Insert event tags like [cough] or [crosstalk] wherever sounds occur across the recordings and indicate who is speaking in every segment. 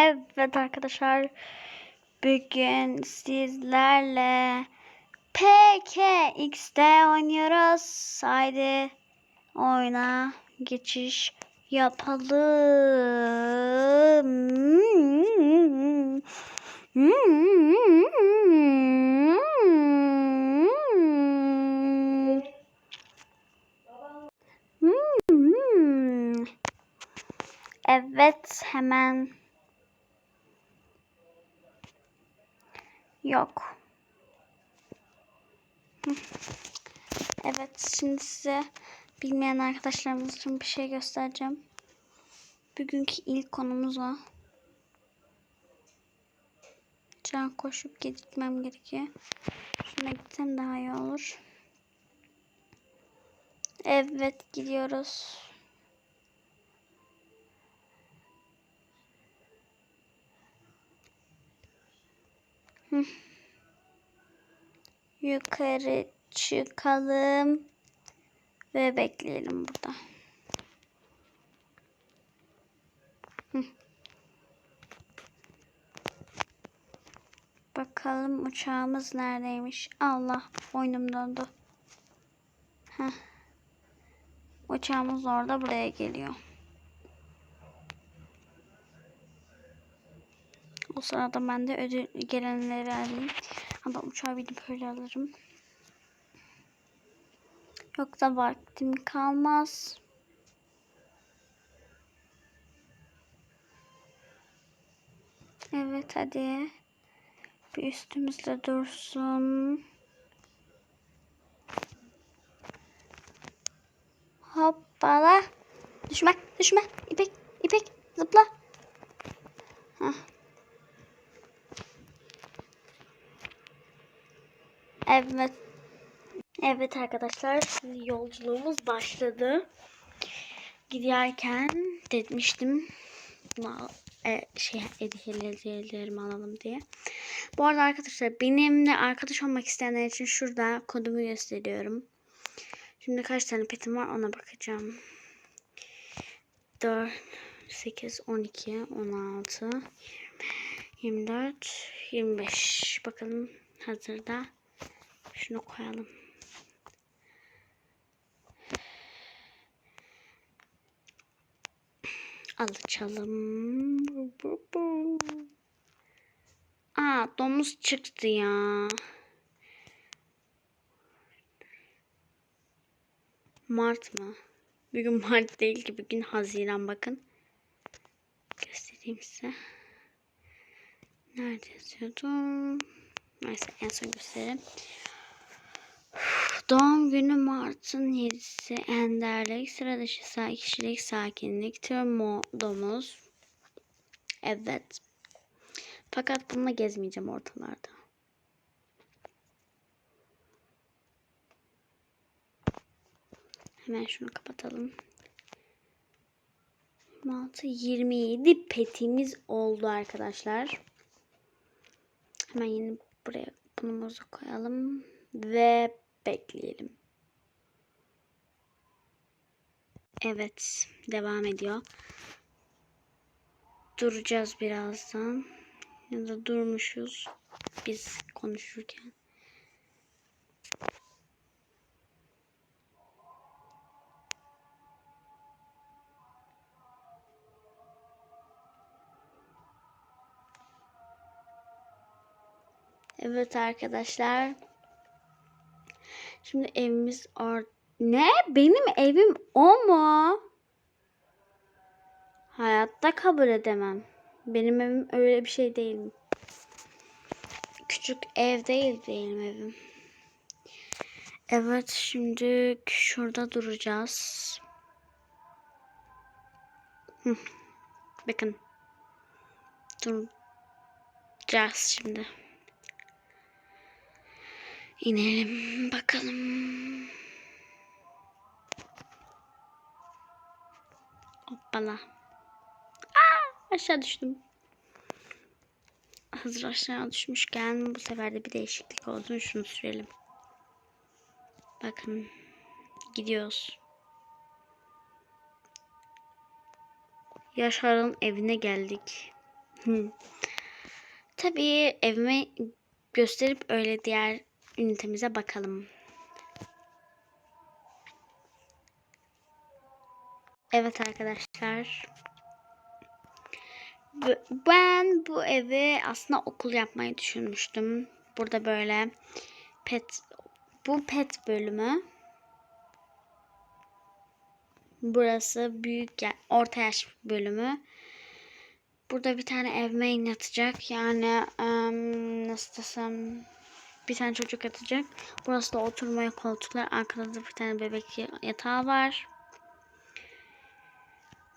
Speaker 1: Evet arkadaşlar bugün sizlerle PKX'de oynuyoruz. Haydi oyuna geçiş yapalım. Evet hemen Yok. Evet şimdi size bilmeyen arkadaşlarımız için bir şey göstereceğim. Bugünkü ilk konumuz o. Can koşup gitmem gerekiyor. Şuna gitsem daha iyi olur. Evet gidiyoruz. Yukarı çıkalım ve bekleyelim burada. Bakalım uçağımız neredeymiş? Allah oyunum dondu. Heh. Uçağımız orada buraya geliyor. O sırada ben de ödül gelenleri alayım. Ama uçağa binip öyle alırım. Yoksa vaktim kalmaz. Evet hadi. Bir üstümüzde dursun. Hoppala. Düşme, düşme. İpek, İpek zıpla. Heh. Evet. Evet arkadaşlar yolculuğumuz başladı. Giderken demiştim e, şey hediyelerimi alalım diye. Bu arada arkadaşlar benimle arkadaş olmak isteyenler için şurada kodumu gösteriyorum. Şimdi kaç tane petim var ona bakacağım. 4 8 12 16 24 25 bakalım hazırda şunu koyalım. Alçalım. Aa domuz çıktı ya. Mart mı? Bugün Mart değil ki bugün Haziran bakın. Göstereyim size. Nerede yazıyordum? Neyse en son göstereyim. Doğum günü Mart'ın 7'si enderlik, sıra dışı kişilik, sakinlik, tüm modumuz. Evet. Fakat bununla gezmeyeceğim ortalarda. Hemen şunu kapatalım. 26, 27 petimiz oldu arkadaşlar. Hemen yine buraya bunumuzu koyalım ve bekleyelim. Evet, devam ediyor. Duracağız birazdan. Ya da durmuşuz biz konuşurken. Evet arkadaşlar. Şimdi evimiz or Ne? Benim evim o mu? Hayatta kabul edemem. Benim evim öyle bir şey değil. Küçük ev değil benim evim. Evet şimdi şurada duracağız. Bakın. Duracağız şimdi. İnelim bakalım. Hoppala. Aa, aşağı düştüm. Hazır aşağı düşmüşken bu sefer de bir değişiklik oldu. Şunu sürelim. Bakın. Gidiyoruz. Yaşar'ın evine geldik. Tabii evime gösterip öyle diğer ünitemize bakalım. Evet arkadaşlar. Ben bu evi aslında okul yapmayı düşünmüştüm. Burada böyle pet bu pet bölümü. Burası büyük ya- orta yaş bölümü. Burada bir tane evmeyin yatacak. Yani em, nasıl desem bir tane çocuk yatacak. Burası da oturmaya koltuklar. Arkada da bir tane bebek ya- yatağı var.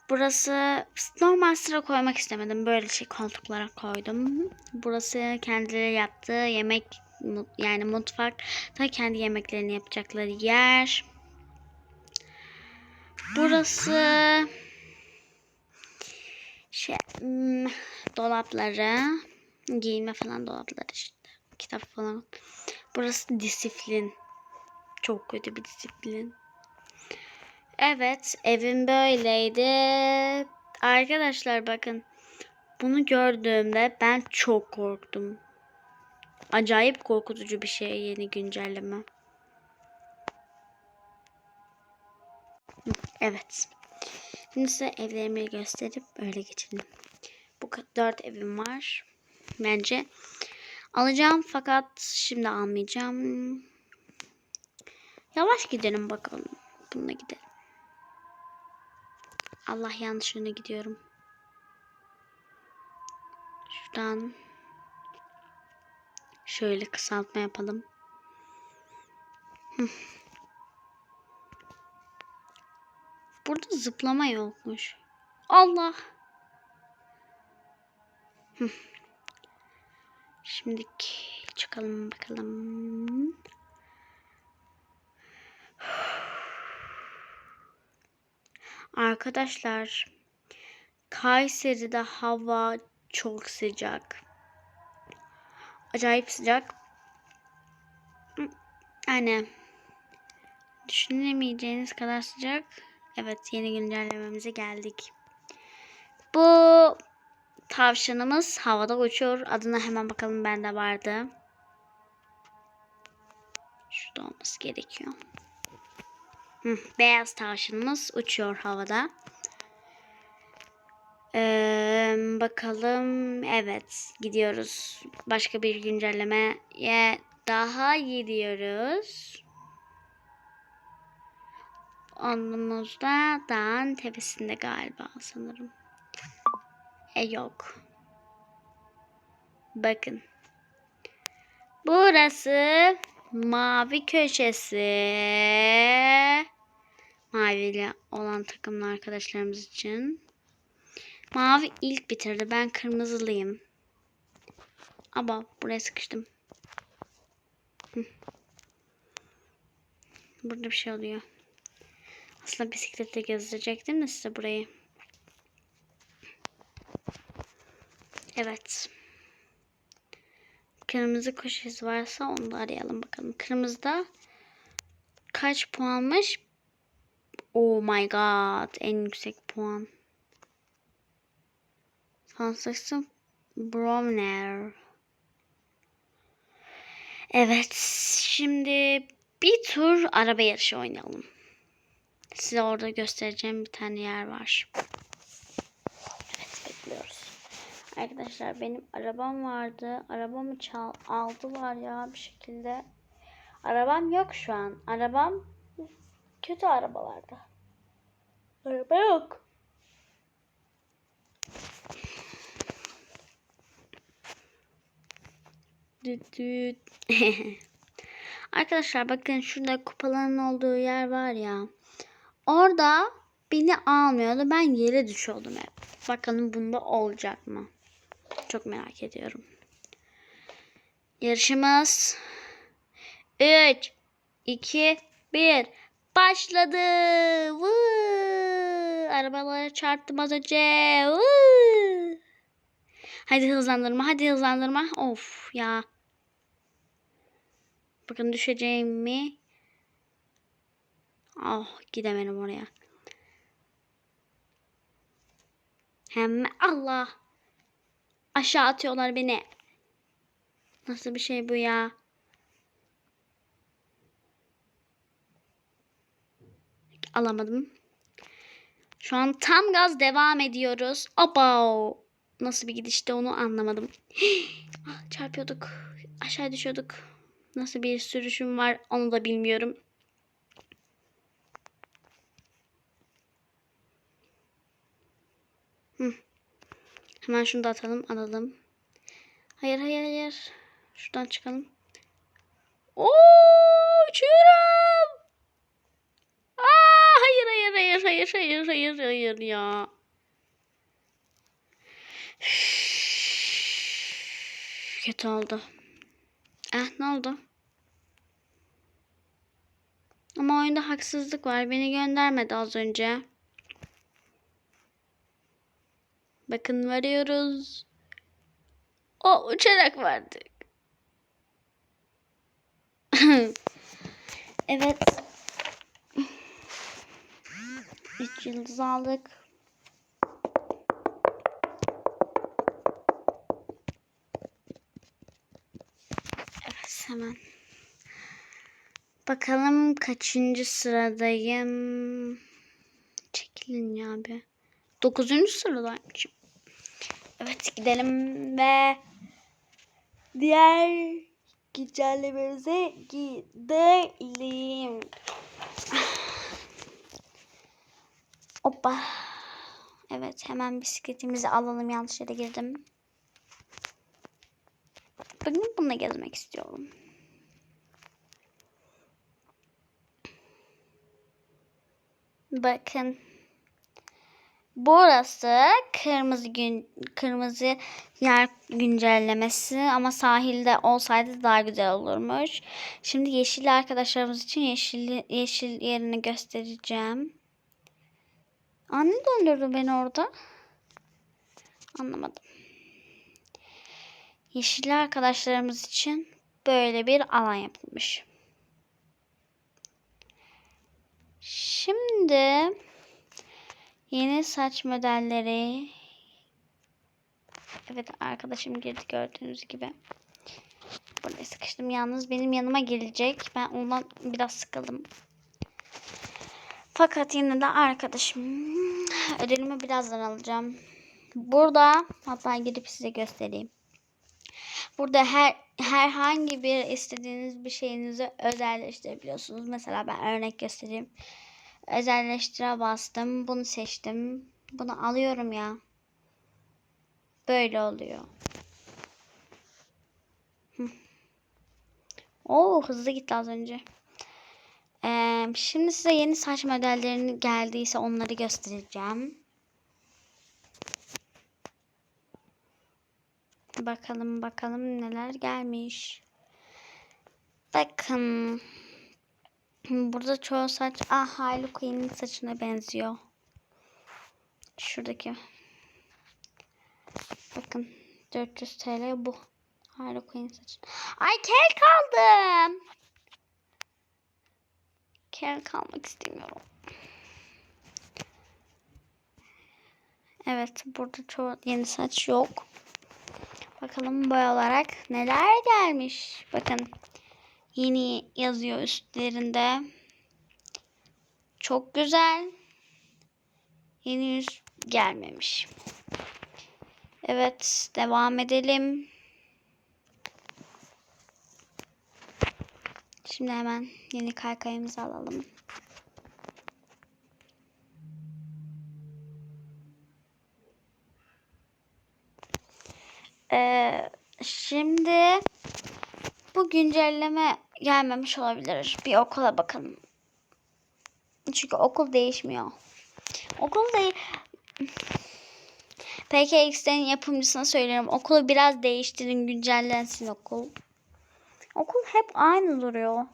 Speaker 1: Burası normal sıra koymak istemedim. Böyle şey koltuklara koydum. Burası kendileri yaptığı yemek yani mutfak da kendi yemeklerini yapacakları yer. Burası şey hmm, dolapları giyinme falan dolapları işte kitap falan. Burası disiplin. Çok kötü bir disiplin. Evet, evim böyleydi. Arkadaşlar bakın. Bunu gördüğümde ben çok korktum. Acayip korkutucu bir şey yeni güncelleme. Evet. Şimdi size evlerimi gösterip öyle geçelim. Bu dört evim var. Bence alacağım fakat şimdi almayacağım. Yavaş gidelim bakalım. Bununla gidelim. Allah yanlış gidiyorum. Şuradan şöyle kısaltma yapalım. Burada zıplama yokmuş. Allah. Şimdi çıkalım bakalım. Arkadaşlar Kayseri'de hava çok sıcak. Acayip sıcak. Yani düşünemeyeceğiniz kadar sıcak. Evet yeni güncellememize geldik. Bu tavşanımız havada uçuyor. Adına hemen bakalım bende vardı. Şurada olması gerekiyor. Hı, beyaz tavşanımız uçuyor havada. Ee, bakalım. Evet. Gidiyoruz. Başka bir güncellemeye daha gidiyoruz. Onumuz da dağın tepesinde galiba sanırım. E yok. Bakın. Burası mavi köşesi. Maviyle olan takımlı arkadaşlarımız için. Mavi ilk bitirdi. Ben kırmızılıyım. Ama buraya sıkıştım. Burada bir şey oluyor. Aslında bisiklette gezdirecektim de size burayı. Evet. Kırmızı köşesi varsa onu da arayalım bakalım. Kırmızıda kaç puanmış? Oh my god. En yüksek puan. Konstruction Bromner. Evet. Şimdi bir tur araba yarışı oynayalım. Size orada göstereceğim bir tane yer var. Arkadaşlar benim arabam vardı. Arabamı çal aldılar ya bir şekilde. Arabam yok şu an. Arabam kötü arabalarda. Araba yok. Düt düt. [laughs] Arkadaşlar bakın şurada kupaların olduğu yer var ya. Orada beni almıyordu. Ben yere düşüyordum hep. Bakalım bunda olacak mı? Çok merak ediyorum. Yarışımız 3 2 1 başladı. Vuu! Arabalara çarptım az önce. Vuu! Hadi hızlandırma, hadi hızlandırma. Of ya. Bakın düşeceğim mi? Oh gidemedim oraya. Hemen Allah. Aşağı atıyorlar beni. Nasıl bir şey bu ya? Alamadım. Şu an tam gaz devam ediyoruz. Opa! Nasıl bir gidişte onu anlamadım. [gasps] Ah, Çarpıyorduk. Aşağı düşüyorduk. Nasıl bir sürüşüm var onu da bilmiyorum. Hı. Hemen şunu da atalım, alalım. Hayır, hayır, hayır. Şuradan çıkalım. Oo, uçuyorum. Aa, hayır, hayır, hayır, hayır, hayır, hayır, hayır ya. Kötü oldu. Eh, ne oldu? Ama oyunda haksızlık var. Beni göndermedi az önce. Bakın varıyoruz. O uçarak vardık. [laughs] evet. Üç yıldız aldık. Evet hemen. Bakalım kaçıncı sıradayım. Çekilin ya bir. Dokuzuncu sıradaymışım. Evet gidelim ve diğer güncellememize gidelim. Hoppa. Evet hemen bisikletimizi alalım. Yanlış yere girdim. Bugün bununla gezmek istiyorum. Bakın. Burası kırmızı gün kırmızı yer güncellemesi ama sahilde olsaydı daha güzel olurmuş. Şimdi yeşil arkadaşlarımız için yeşil yeşil yerini göstereceğim. Anne döndürdü beni orada. Anlamadım. Yeşilli arkadaşlarımız için böyle bir alan yapılmış. Şimdi yeni saç modelleri Evet arkadaşım girdi gördüğünüz gibi. Buraya sıkıştım. Yalnız benim yanıma gelecek. Ben ondan biraz sıkıldım. Fakat yine de arkadaşım ödülümü birazdan alacağım. Burada hatta gidip size göstereyim. Burada her herhangi bir istediğiniz bir şeyinizi özelleştirebiliyorsunuz. Mesela ben örnek göstereyim. Özelleştire bastım. Bunu seçtim. Bunu alıyorum ya. Böyle oluyor. [laughs] Oo hızlı gitti az önce. Ee, şimdi size yeni saç modellerini geldiyse onları göstereceğim. Bakalım bakalım neler gelmiş. Bakın. [clears throat] Burada çoğu saç ah Harley Quinn'in saçına benziyor. Şuradaki. Bakın 400 TL bu. Harley Quinn saçı. Ay kel kaldım. Kel kalmak istemiyorum. Evet burada çoğu yeni saç yok. Bakalım boy olarak neler gelmiş. Bakın yeni yazıyor üstlerinde. Çok güzel. Yeni yüz gelmemiş. Evet devam edelim. Şimdi hemen yeni kaykayımızı alalım. Ee, şimdi bu güncelleme gelmemiş olabilir. Bir okula bakalım. Çünkü okul değişmiyor. Okul değil. PKX'den yapımcısına söylüyorum. Okulu biraz değiştirin, güncellensin okul. Okul hep aynı duruyor.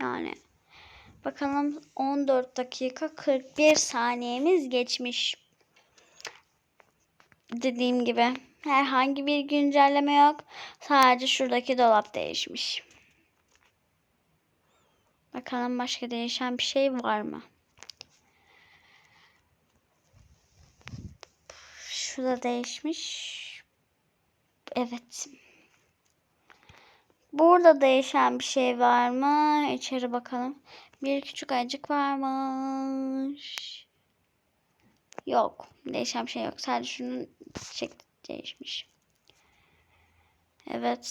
Speaker 1: Yani bakalım 14 dakika 41 saniyemiz geçmiş. Dediğim gibi herhangi bir güncelleme yok. Sadece şuradaki dolap değişmiş. Bakalım başka değişen bir şey var mı? Şurada değişmiş. Evet. Burada değişen bir şey var mı? İçeri bakalım. Bir küçük ayıcık varmış. Yok. Değişen bir şey yok. Sadece şunun şekli değişmiş. Evet.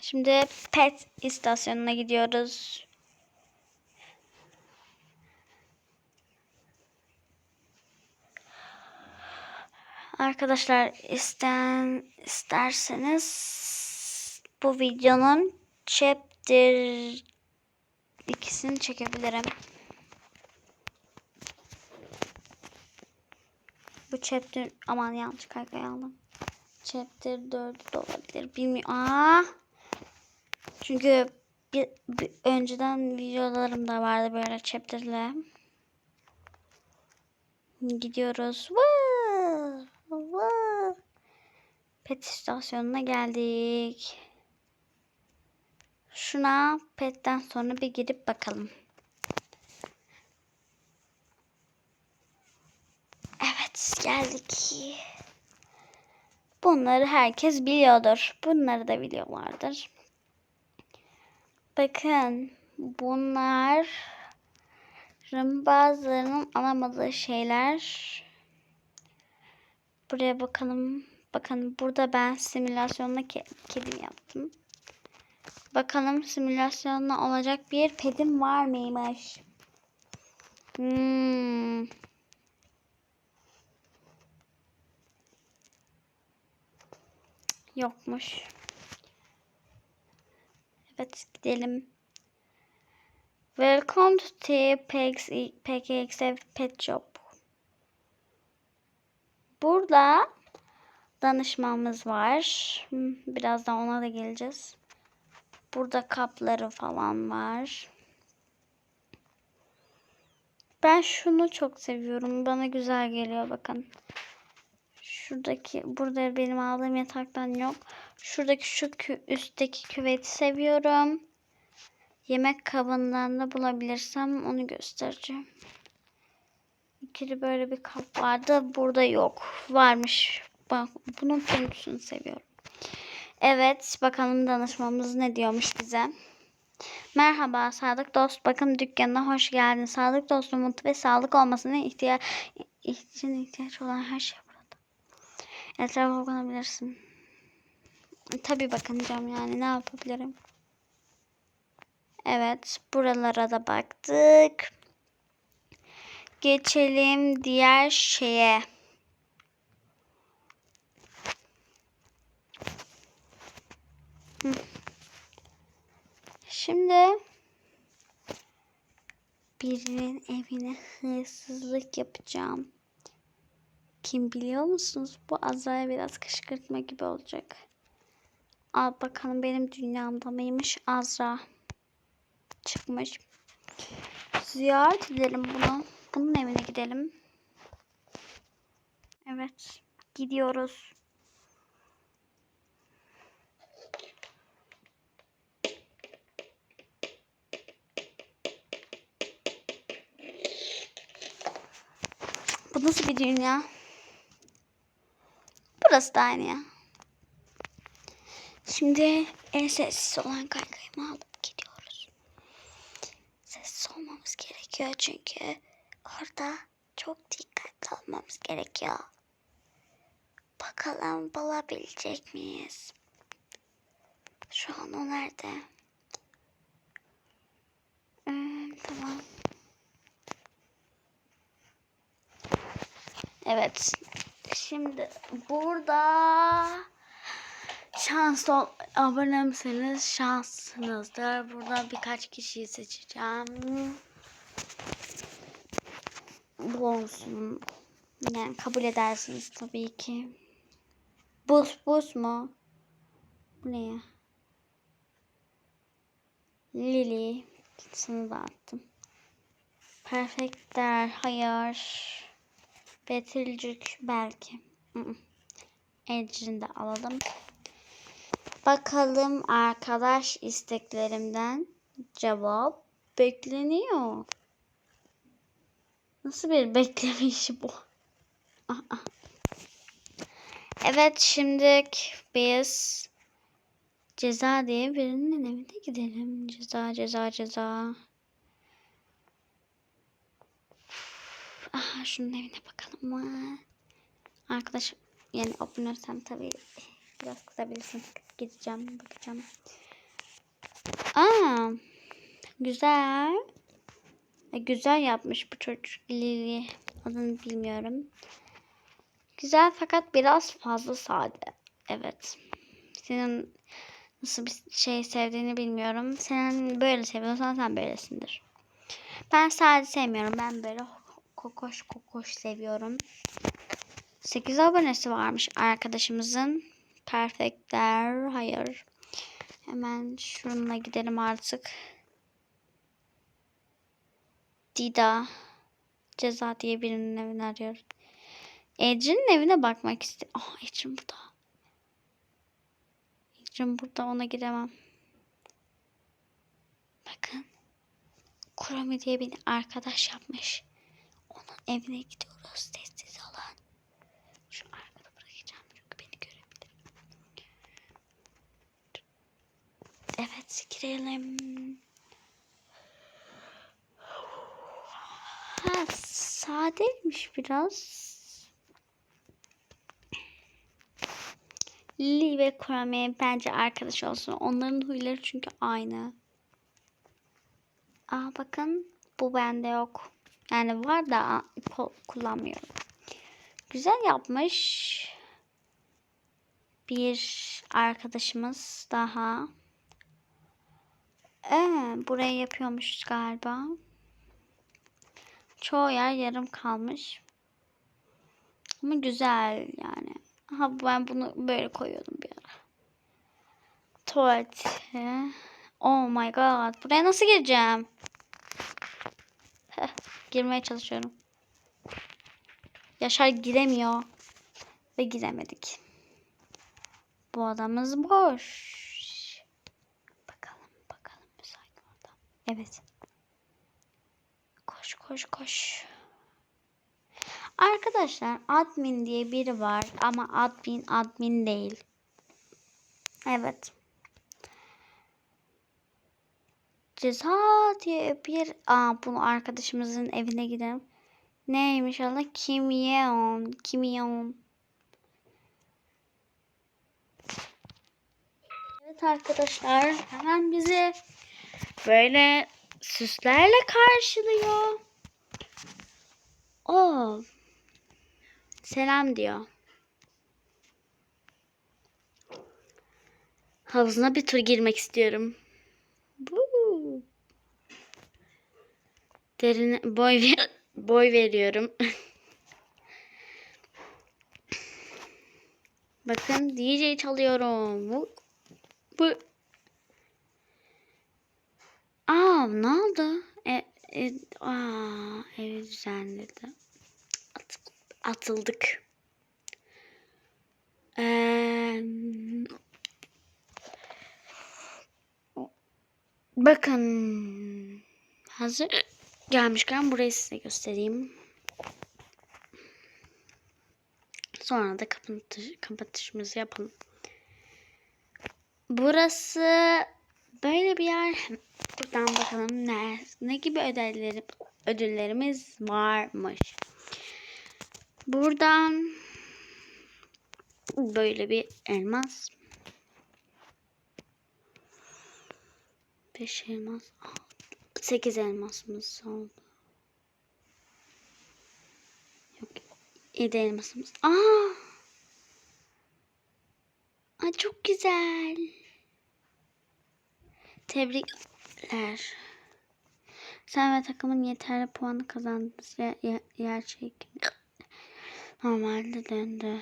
Speaker 1: Şimdi pet istasyonuna gidiyoruz. Arkadaşlar isten isterseniz bu videonun chapter ikisini çekebilirim. Bu chapter aman yanlış kaykay aldım. Chapter 4 de olabilir. Bilmiyorum. Aa! Çünkü bir, bir önceden videolarım da vardı böyle chapter'le. Gidiyoruz. Pet istasyonuna geldik. Şuna petten sonra bir gidip bakalım. Geldik. Bunları herkes biliyordur. Bunları da biliyorlardır. Bakın bunların bazılarının alamadığı şeyler. Buraya bakalım. Bakın burada ben simülasyonla ke kedim yaptım. Bakalım simülasyonla olacak bir pedim var mıymış? Hmm. Yokmuş. Evet gidelim. Welcome to the PKXF Pet Shop. Burada danışmamız var. Birazdan ona da geleceğiz. Burada kapları falan var. Ben şunu çok seviyorum. Bana güzel geliyor bakın. Şuradaki burada benim aldığım yataktan yok. Şuradaki şu kü, üstteki küveti seviyorum. Yemek kabından da bulabilirsem onu göstereceğim. İkili böyle bir kap vardı. Burada yok. Varmış. Bak bunun fonksiyonu seviyorum. Evet bakalım danışmamız ne diyormuş bize. Merhaba Sadık Dost. Bakın dükkanına hoş geldin. Sadık Dost'un mutlu ve sağlık olmasına ihtiyaç için ihtiyaç olan her şey. Etrafa bakabilirsin. Tabii bakınacağım yani ne yapabilirim. Evet buralara da baktık. Geçelim diğer şeye. Şimdi birinin evine hırsızlık yapacağım. Kim biliyor musunuz? Bu Azra'ya biraz kışkırtma gibi olacak. Al bakalım benim dünyamda mıymış Azra. Çıkmış. Ziyaret edelim bunu. Bunun evine gidelim. Evet. Gidiyoruz. Bu nasıl bir dünya? Burası da aynı ya. Şimdi en sessiz olan kaykayımı alıp gidiyoruz. Sessiz olmamız gerekiyor çünkü orada çok dikkatli olmamız gerekiyor. Bakalım bulabilecek miyiz? Şu an o nerede? Hmm, tamam. Evet. Şimdi burada şanslı abone misiniz? Şanslısınızdır. Burada birkaç kişiyi seçeceğim. Bu olsun. Yani kabul edersiniz tabii ki. Buz buz mu? Bu ne ya? Lily. Da attım. Perfectler. Hayır. Betilcük belki. Ecrini de alalım. Bakalım arkadaş isteklerimden cevap bekleniyor. Nasıl bir bekleme işi bu? Evet şimdi biz ceza diye birinin evine gidelim. Ceza ceza ceza. Aha şunun evine bakalım mı? Arkadaş yani abonersem tabii biraz kızabilirsin. Gideceğim bakacağım. Aa, güzel. E, güzel yapmış bu çocuk Lili. Adını bilmiyorum. Güzel fakat biraz fazla sade. Evet. Senin nasıl bir şey sevdiğini bilmiyorum. Sen böyle seviyorsan sen böylesindir. Ben sade sevmiyorum. Ben böyle kokoş kokoş seviyorum. 8 abonesi varmış arkadaşımızın. Perfectler. Hayır. Hemen şununla gidelim artık. Dida. Ceza diye birinin evini arıyor. Ecrin'in evine bakmak istiyorum. Ah Ecrin burada. Ecrin burada ona giremem. Bakın. Kurami diye bir arkadaş yapmış. Evine gidiyoruz. Sessiz olun. Şu arkada bırakacağım çünkü beni görebilir. Evet girelim. Ha, sadeymiş biraz. Lily ve Kurame bence arkadaş olsun. Onların huyları çünkü aynı. Aa bakın bu bende yok. Yani var da kullanmıyorum. Güzel yapmış. Bir arkadaşımız daha. Ee, burayı yapıyormuş galiba. Çoğu yer yarım kalmış. Ama güzel yani. Ha ben bunu böyle koyuyordum bir ara. Tuvalet. Oh my god. Buraya nasıl gireceğim? Girmeye çalışıyorum. Yaşar giremiyor. Ve giremedik. Bu adamız boş. Bakalım bakalım müsait orada. Evet. Koş koş koş. Arkadaşlar admin diye biri var ama admin admin değil. Evet. Ceza diye bir aa bunu arkadaşımızın evine gidelim. Neymiş Allah kimyon kimyon. Evet arkadaşlar hemen bizi böyle süslerle karşılıyor. O selam diyor. Havuzuna bir tur girmek istiyorum. Bu. Derin boy ver, [laughs] boy veriyorum. Bakın DJ çalıyorum. Bu. Bu. Aa ne oldu? E, e, aa, evi düzenledi. At, atıldık. Ee, bakın hazır gelmişken burayı size göstereyim. Sonra da kapatış, kapatışımızı yapalım. Burası böyle bir yer. Buradan bakalım ne, ne gibi ödülleri, ödüllerimiz varmış. Buradan böyle bir elmas. Beş elmas. Sekiz elmasımız oldu. Yok. Yedi elmasımız. Aa! Aa çok güzel. Tebrikler. Sen ve takımın yeterli puanı kazandınız. Yer, yer, yer. Normalde döndü.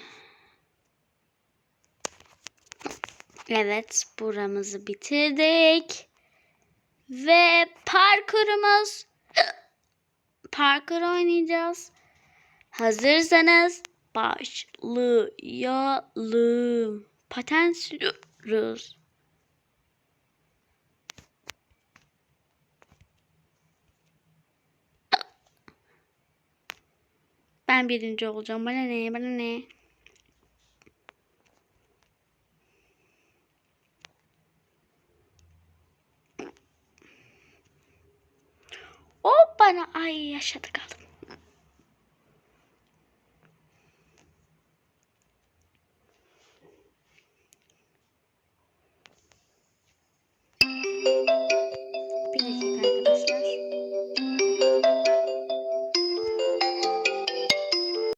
Speaker 1: Evet buramızı bitirdik. Ve parkurumuz [gasps] parkur oynayacağız. Hazırsanız başlayalım. Paten sürüyoruz. Ben birinci olacağım. Bana ne? Bana ne? O bana ay yaşadı kaldım.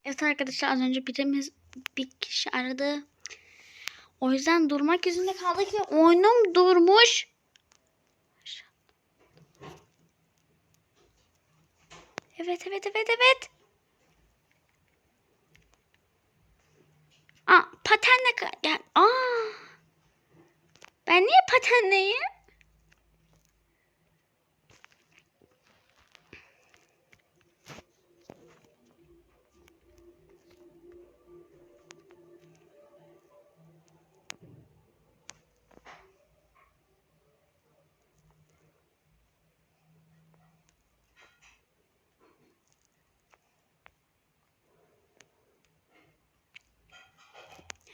Speaker 1: Evet arkadaşlar az önce birimiz bir kişi aradı. O yüzden durmak yüzünde kaldık ve oyunum durmuş. Evet evet evet evet. Aa patenle gel. Aa. Ben niye patenleyim?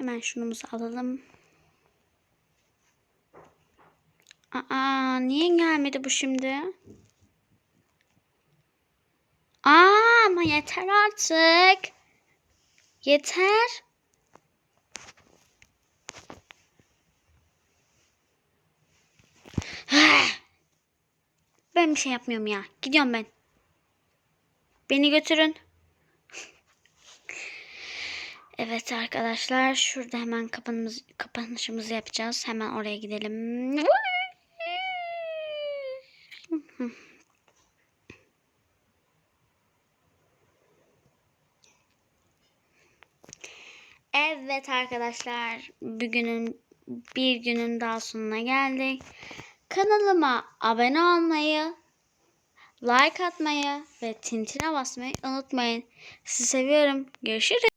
Speaker 1: Hemen şunumuzu alalım. Aa, niye gelmedi bu şimdi? Aa, ama yeter artık. Yeter. Ben bir şey yapmıyorum ya. Gidiyorum ben. Beni götürün. Evet arkadaşlar şurada hemen kapanımız, kapanışımızı yapacağız. Hemen oraya gidelim. Evet arkadaşlar bugünün bir günün daha sonuna geldik. Kanalıma abone olmayı, like atmayı ve tintine basmayı unutmayın. Sizi seviyorum. Görüşürüz.